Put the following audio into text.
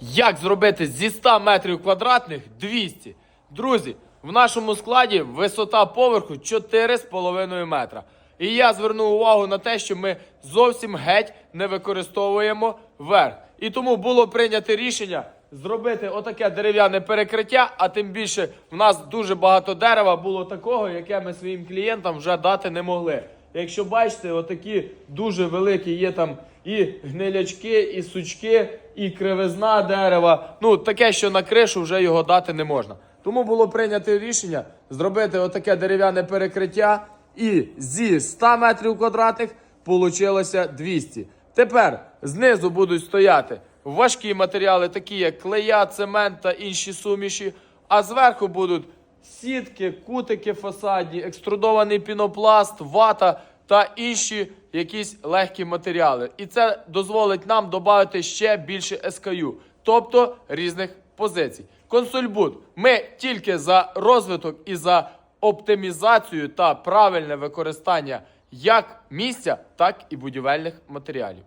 Як зробити зі 100 метрів квадратних 200? Друзі, в нашому складі висота поверху 4,5 метра. І я звернув увагу на те, що ми зовсім геть не використовуємо верх. І тому було прийнято рішення зробити отаке дерев'яне перекриття, а тим більше в нас дуже багато дерева було такого, яке ми своїм клієнтам вже дати не могли. Якщо бачите, отакі дуже великі є там і гнилячки, і сучки, і кривизна дерева. Ну, таке, що на кришу вже його дати не можна. Тому було прийнято рішення зробити отаке дерев'яне перекриття, і зі 100 метрів квадратних получилося 200. Тепер знизу будуть стояти важкі матеріали, такі як клея, цемент та інші суміші, а зверху будуть сітки, кутики фасадні, екструдований пінопласт, вата та інші якісь легкі матеріали. І це дозволить нам додати ще більше SKU, тобто різних позицій. Консульбуд. Ми тільки за розвиток і за оптимізацію та правильне використання як місця, так і будівельних матеріалів.